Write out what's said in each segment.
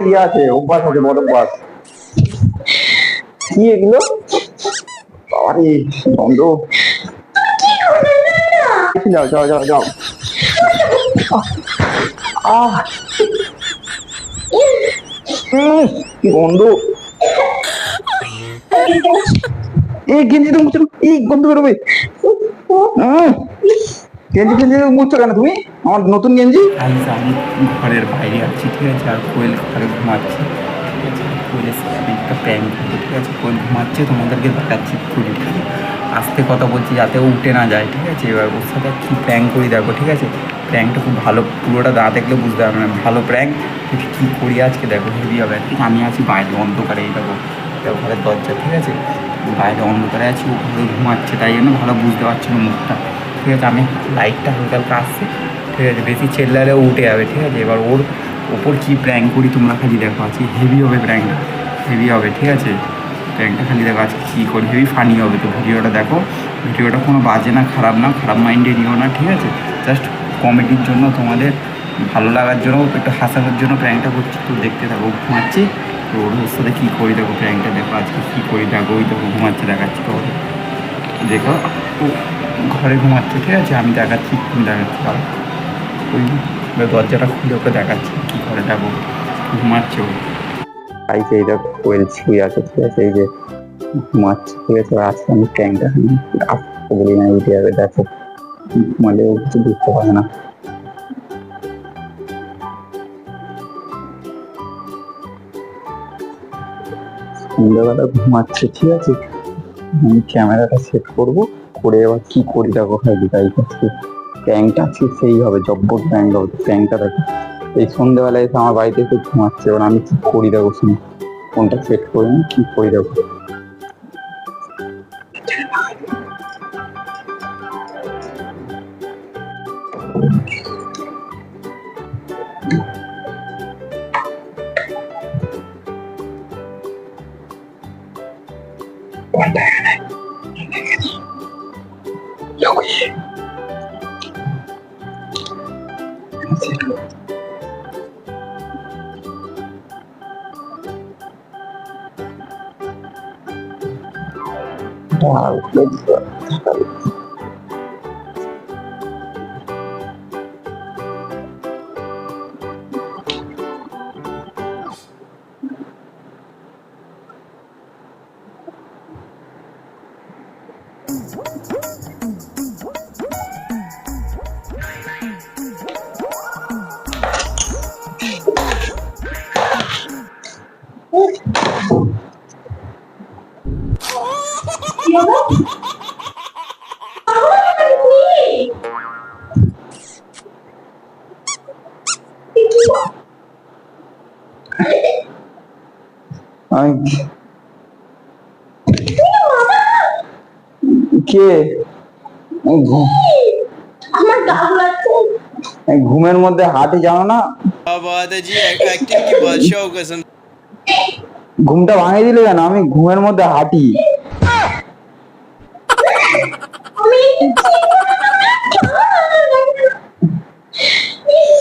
ইয়ে আছে অভ্যাস আছে বড় বাবারে বন্ধ। যাও যাও যাও। যাও কি বন্ধ এই গেঞ্জি তো মুছো এই গন্ধ বেরোবে গেঞ্জি ফেঞ্জি মুছছো কেন তুমি? আমার নতুন গেঞ্জি? আমি ঘরের বাইরে আছি, ঠিক আছে? আর কোয়েল ঘরে ঘুমাচ্ছে, ঠিক আছে? কোয়েলের একটা প্র্যাঙ্ক ঠিক আছে? কোয়েল ঘুমাচ্ছে, তোমাদেরকে দেখাচ্ছি ঠিক আস্তে কথা বলছি যাতে উঠে না যায়, ঠিক আছে? এবার ওর সাথে কী প্র্যাঙ্ক করি দেখো, ঠিক আছে? প্র্যাঙ্কটা খুব ভালো, পুরোটা না দেখলে বুঝতে পারবে না। ভালো প্র্যাঙ্ক কী করি আজকে? দেখো হেভি হবে। আমি আছি বাইরে অন্ধকারে, এই দেখো, ঘরের দরজা, ঠিক আছে? বাইরে অন্ধকারে আছি ও ঘুমাচ্ছে, তাই জন্য ভালো বুঝতে পারছি না মুখটা। ঠিক আছে, আমি লাইটটা হালকা হালকা আসছে। ঠিক আছে, বেশি চেল্লালেও উঠে যাবে, ঠিক আছে? এবার ওর ওপর কী প্র্যাঙ্ক করি তোমরা খালি দেখো, আজকে হেভি হবে প্র্যাঙ্কটা হেভি হবে, ঠিক আছে? প্র্যাঙ্কটা খালি দেখো, আজকে কী করি হেভি ফানি হবে। তো ভিডিওটা দেখো, ভিডিওটা কোনো বাজে না, খারাপ না, খারাপ মাইন্ডে নিও না, ঠিক আছে? জাস্ট কমেডির জন্য তোমাদের ভালো লাগার জন্য, একটু হাসানোর জন্য প্র্যাঙ্কটা করছি। তো দেখতে থাকো, ঘুমাচ্ছি। তো ওর সাথে কী করি? দেখো প্র্যাঙ্কটা দেখো, আজকে কী করি? দেখো, ওই দেখো, ঘুমাচ্ছে, দেখাচ্ছি তো দেখো, ও ঘরে ঘুমাচ্ছে, ঠিক আছে? আমি দেখাচ্ছি, তুমি দেখাচ্ছি ভালো ওই দরজাটা খুলে ওকে দেখাচ্ছি, কী করে দেখো? ঘুমাচ্ছে ও। আইছে এই দেখো, কোয়েল শুয়ে আছে, ঠিক আছে? এই যে, ঘুমাচ্ছে, ঠিক আছে? আজকে আমি ট্যাঙ্কটা আসতে বলি না, উঠে যাবে, দেখো। মানে ও কিছু বুঝতে পারে না। সন্ধ্যাবেলা ঘুমাচ্ছে, ঠিক আছে? আমি ক্যামেরাটা সেট করব, করে আবার কি করি দেখো খাইলি তাই আজকে ট্যাঙ্কটা আজকে সেই হবে, জব্বর প্যাং হবে ট্যাঙ্কটা দেখো। এই সন্ধ্যাবেলায় এসে আমার বাড়িতে এসে ঘুমাচ্ছে, এবার আমি কি করি দেখো শুনি। ফোনটা সেট করে কি করি দেখো। দাঁড়াও, আমি ঘুমের মধ্যে হাটে যাও না? ঘুমটা ভাঙে দিলে কেন আমি ঘুমের মধ্যে হাঁটি।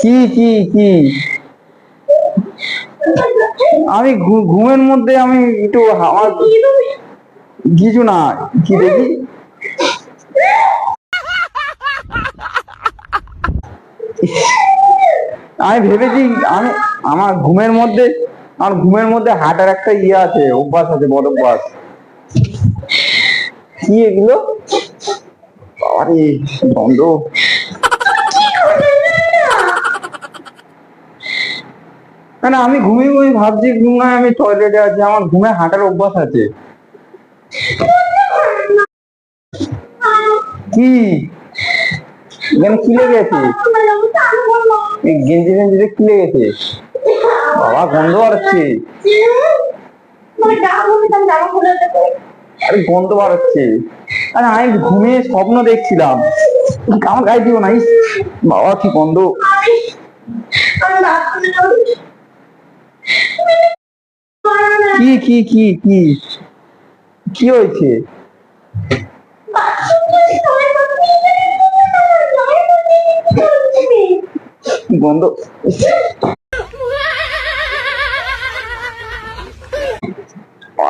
কি কি কি? আমি ঘুমের মধ্যে আমি একটু কিছু না। কি দেখি? আমি ভেবেছি আমি, আমার ঘুমের মধ্যে, আমার ঘুমের মধ্যে হাঁটার একটা ইয়ে আছে, অভ্যাস আছে, বড় অভ্যাস। কি এগুলো? বাবারে, বন্ধ। না না, আমি ঘুমিয়ে ঘুমিয়ে ভাবছি ঘুমায় আমি টয়লেটে আছি, আমার ঘুমে হাঁটার অভ্যাস আছে। কি? এখানে গেঞ্জি বাবা, গন্ধ দেবো আরে, গন্ধ বাড়ছে আরে, আমি ঘুমিয়ে স্বপ্ন দেখছিলাম। আমার গায়ে দিও না বাবা, কি গন্ধ। কি কি কি কি? কি হয়েছে? বন্ধ।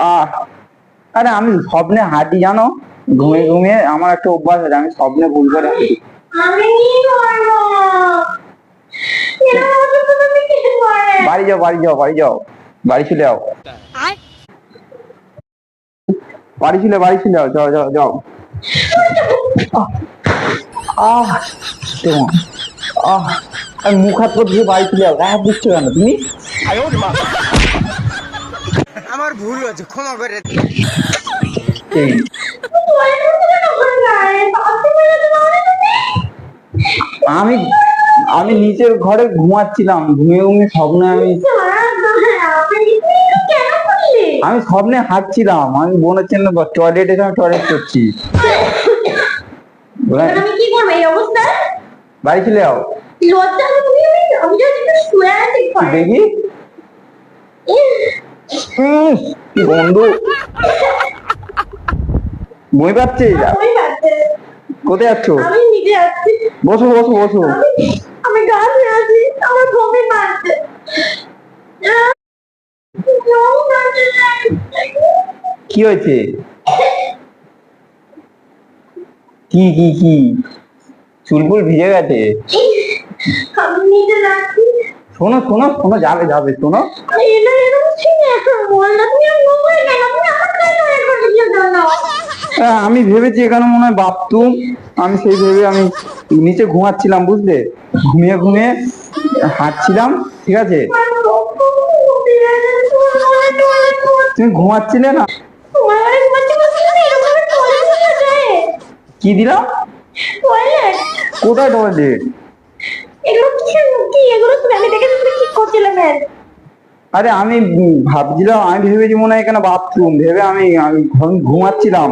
আহ, আরে আমি স্বপ্নে হাঁটি জানো? ঘুমিয়ে ঘুমিয়ে আমার একটা অভ্যাস আছে আমি স্বপ্নে ভুল করে হাঁটি। বাড়ি যাও বাড়ি যাও বাড়ি যাও। বাড়ি চলে যাও বাড়ি চলে বাড়ি চলে যাও যাও যাও। যাও আহ, আহ আমি মুখ হাত করে ধুয়ে বাড়ি চলে যাও। গায়ে দিচ্ছ কেন তুমি? আমার ভুল হয়েছে ক্ষমা করে আমি আমি নিচের ঘরে ঘুমাচ্ছিলাম। ঘুমিয়ে ঘুমিয়ে স্বপ্নে আমি আমি স্বপ্নে হাঁটছিলাম। আমি বোনের জন্য টয়লেটে টয়লেট করছি। আমি কি করব? এই অবস্থায় বাড়ি চলে যাও। লজ্জা আমি আমি যদি একটু শুয়ে আছি দেখি। কি বন্ধু? বই পাচ্ছে? কোথায় যাচ্ছ? আমি নিজে যাচ্ছি। বসো বসো বসো। আমি- আমি আছি আমার বমি মারছে। কি হয়েছে? কি কি কি? চুলপুল ভিজে গেছে। শোনো শোনো শোনো যাবে যাবে শোনো। আমি ভেবেছি এখানে মনে হয় বাথরুম। আমি সেই ভেবে আমি নিচে ঘুমাচ্ছিলাম বুঝলে? ঘুমিয়ে ঘুমিয়ে হাঁটছিলাম ঠিক আছে? তুমি ঘুমাচ্ছিলে না? কি দিলাম কোথায় টয়লেট আরে আমি ভাবছিলাম আমি ভেবেছি মনে হয় এখানে বাথরুম ভেবে আমি আমি ঘুম- ঘুমাচ্ছিলাম।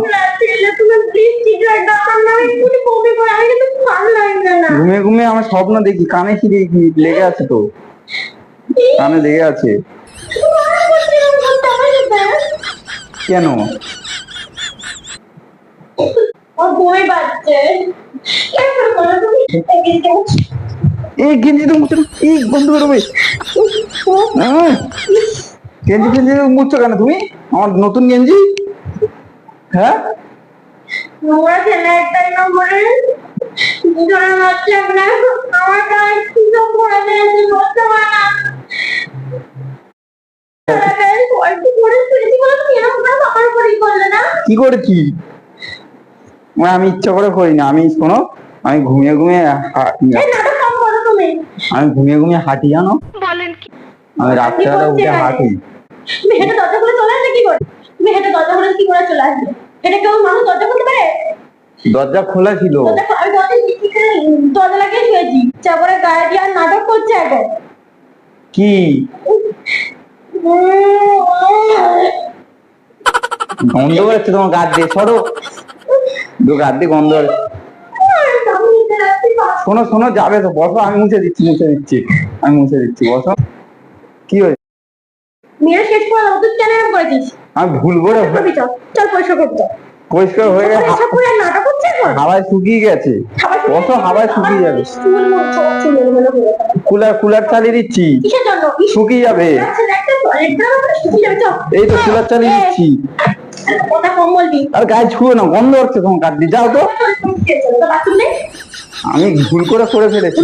ঘুমিয়ে ঘুমিয়ে আমার স্বপ্ন দেখি কানে কি দেখি লেগে আছে তো। কানে লেগে আছে। কেন? এই গেঞ্জি তো এই বন্ধ! গেঞ্জি মুছছো কেন তুমি আমার নতুন গেঞ্জি হ্যাঁ নোংরা ছেলে একটাই নম্বরে দুজনের মধ্যে আপনার আমার গায়ে কি সব পড়ে দিয়েছে বলতে পারে না কি করেছি মানে আমি ইচ্ছা করে করি না আমি শোনো আমি ঘুমিয়ে ঘুমিয়ে আমি ঘুমিয়ে ঘুমিয়ে হাঁটি জানো? আমি রাত্রেবেলা উঠে হাঁটি হেঁটে। দরজা খুলে চলে আসবে কি করে? তুমি হেঁটে দরজা খুলে কি করে চলে আসবে? এটা কেউ মানুষ দরজা খুলতে পারে? দরজা খোলা ছিল। দরজা খোলা- আমি দরজা করে লাগিয়ে শুয়েছি। তারপরে গায়ে দিয়ে আর নাটক করছে এখন। কি? গন্ধ বেরোচ্ছে তোমার গাছ দিয়ে সরো। দু গাছ গন্ধ শোনো শোনো যাবে তো বসো আমি মুছে দিচ্ছি মুছে দিচ্ছি আমি মুছে দিচ্ছি বসো। কি হয়েছে? মেয়েরা শেষ করে দাও তুই কেন এরকম করেছিস আমি ভুল করে চল চল পয়সা করতে পরিষ্কার হয়ে গেছে পয়সা করে আর নাটক করছে এখন? হাওয়ায় শুকিয়ে গেছে। বসো হাওয়ায় শুকিয়ে যাবে। কুলার কুলার চালিয়ে দিচ্ছি। শুকিয়ে যাবে। এই তো কুলার চালিয়ে দিচ্ছি। আর গায়ে ছুঁয়ে না গন্ধ হচ্ছে তোমার কাট দিয়ে যাও তো। আমি ভুল করে করে ফেলেছি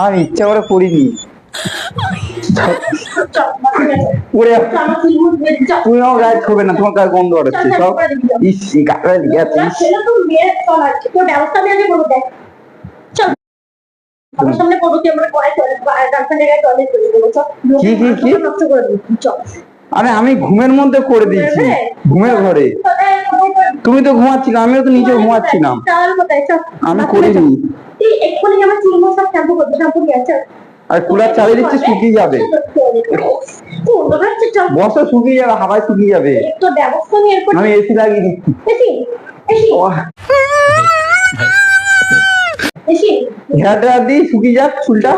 আমি ইচ্ছা করে করিনি। চল বাথরুমে চল। পড়ে চল, আমার চুল মুছবে, চল। তুমি আমার গায়ে ছবে না তোমার গায়ে গন্ধ হচ্ছে সব ইস গায়ে লেগে আছে আমার সামনে করব তুই আমার ঘরে গার্লফ্রেন্ডের গায়ে টয়লেট করে দেবো। কি, কি, কি? নষ্ট করে দেবো চল। আরে আমি ঘুমের মধ্যে করে দিয়েছি। ঘুমের ঘরে। তুমি তো ঘুমাচ্ছিলে আমিও তো নিচে ঘুমাচ্ছিলাম। আমি করিনি আর কুলার চালিয়ে দিচ্ছি শুকিয়ে যাবে। বসো শুকিয়ে যাবে হাওয়ায় শুকিয়ে যাবে। আমি এসি লাগিয়ে দিচ্ছি। এসি। শুকিয়ে যাক চুলটা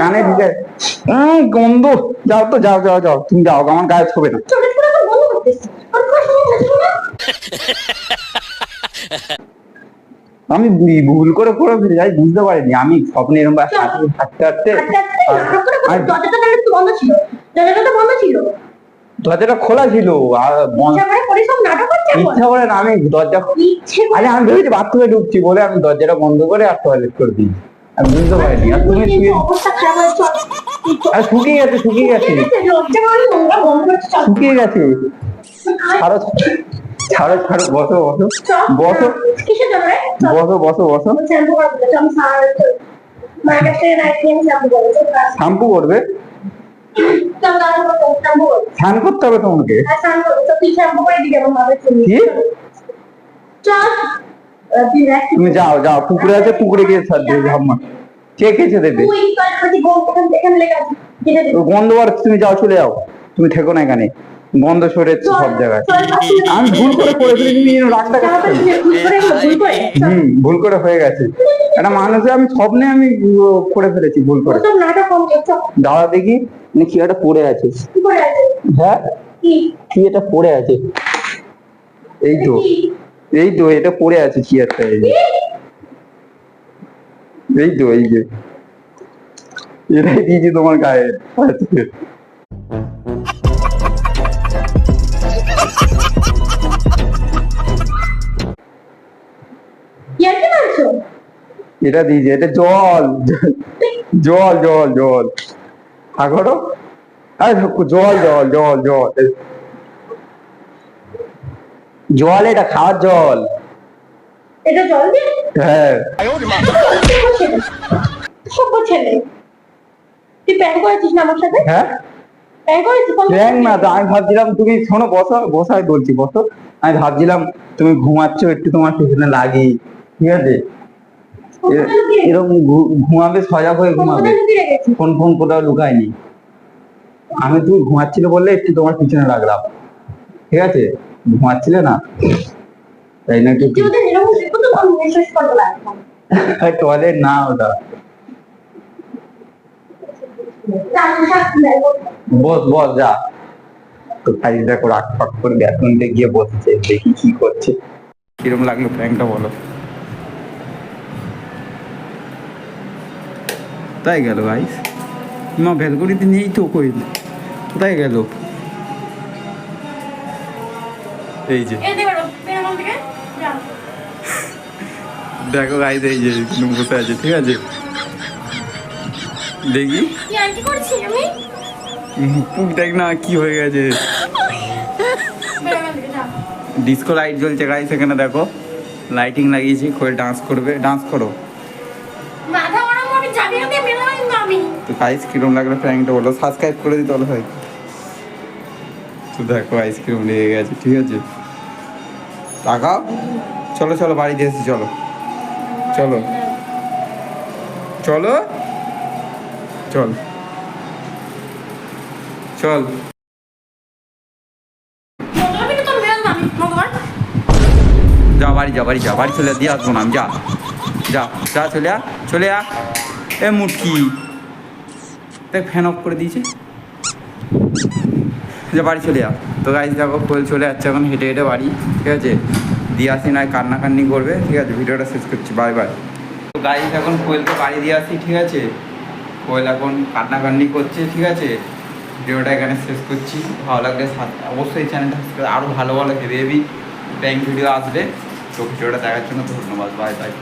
কানে ঢুকে গন্ধ যাও তো যাও যাও যাও তুমি যাও আমার গায়ে ছবে না আমি ভুল করে করে ফেলে যাই বুঝতে পারিনি আমি স্বপ্নে এরকম হাঁটতে হাঁটতে দরজাটা খোলা ছিল আর ইচ্ছা করে না আমি দরজা আরে আমি ভেবেছি বাথরুমে ঢুকছি বলে আমি দরজাটা বন্ধ করে আর টয়লেট করে দিই। আমি বুঝতে পারিনি আর তুমি শুয়ে অবস্থা খারাপ চল আর শুকিয়ে গেছে শুকিয়ে গেছে। শুকিয়ে ছাড়ো ছাড়ো ছাড়ো বসো বসো। বসো। বসো বসো বসো। শ্যাম্পু করব চল শ্যাম্পু করবে চল দাঁড়া করব শ্যাম্পু করব স্নান করতে হবে তোমাকে? স্নান ভাবে তুমি যাও যাও। পুকুরে আছে পুকুরে গিয়ে ছাড় দিয়ে ঝাম্মা কে খেয়েছে দেবে? গন্ধ বার তুমি যাও চলে যাও। তুমি থেকো না এখানে। গন্ধ সরে সব জায়গায়। আমি ভুল করে করে ফেলি তুমি এরকম রাগ জামা দেখাচ্ছ প্যান্ট ভুল করে ভুল করে। চল হুম ভুল করে হয়ে গেছে। একটা মানুষে আমি স্বপ্নে আমি করে ফেলেছি ভুল করে। দাঁড়া দেখি মানে কি একটা পড়ে আছে। হ্যাঁ? কি? এটা পড়ে আছে। এই তো? এই তো এটা পড়ে আছে কি একটা এই তো এই যে। এটাই দিয়েছি তোমার গায়ে। এটা দিয়েছি এটা জল জল জল জল। আরে জল জল জল জল। জল এটা খাওয়ার জল। এটা জল হ্যাঁ। সভ্য ছেলে। তুই প্যান করেছিস না আমার সাথে? হ্যাঁ? না আমি ভাবছিলাম তুমি শোনো বসো বসাই বলছি বসো। আমি ভাবছিলাম তুমি ঘুমাচ্ছ একটু তোমার পিছনে লাগি। ঠিক আছে? এরকম ঘুমাবে সজাগ হয়ে ঘুমাবে? ফোন ফোন কোথাও লুকায়নি। আমি তুমি ঘুমাচ্ছিল বললে একটু তোমার পিছনে লাগলাম ঠিক আছে? ঘুমাচ্ছিলে না? তাই না টয়লেট ওটা। বস বস যা। তো খালি দেখো রাগ ফাক করে গিয়ে বসছে দেখি কি করছে। কিরম লাগল প্র্যাঙ্কটা বলো? কোথায় গেল গাইস মা ভ্যালকনিতে নেই তো কই কোথায় গেল? এই যে। দেখো, গাইস এই যে বসে আছে ঠিক আছে? দেখি। পুক দেখ না কি হয়ে গেছে। ডিস্কো লাইট জ্বলছে গাইস এখানে দেখো। লাইটিং লাগিয়েছি করে ডান্স করবে। ডান্স করো। তো গাইস কিরম লাগল প্র্যাঙ্কটা বলো। সাবস্ক্রাইব করে দিতে হলো হয় তো দেখো আইসক্রিম লেগে গেছে, ঠিক আছে? টাকা? চলো চলো বাড়িতে এসেছি, চলো। চলো। চলো? চল। চল। যা, বাড়ি যা বাড়ি যা, বাড়ি চলে দিয়ে আসব না যা। যা যা, চলে আ চলে আ এ মুটকি। দেখ ফ্যান অফ করে দিয়েছে। যা বাড়ি চলে আ তো গাইজ দেখো, কোয়েল চলে যাচ্ছে এখন হেঁটে হেঁটে বাড়ি, ঠিক আছে? দিয়ে আসি না কান্নাকান্নি করবে, ঠিক আছে? ভিডিওটা শেষ করছি বাই বাই তো গাইজ এখন কোয়েলকে বাড়ি দিয়ে আসি, ঠিক আছে? কোয়েল এখন কান্নাকান্নি করছে, ঠিক আছে? ভিডিওটা এখানে শেষ করছি। ভালো লাগলে অবশ্যই চ্যানেলটা আরও ভালো ভালো হেভি হেভি ব্যাংক ভিডিও আসবে। তো ভিডিওটা দেখার জন্য ধন্যবাদ। Bye bye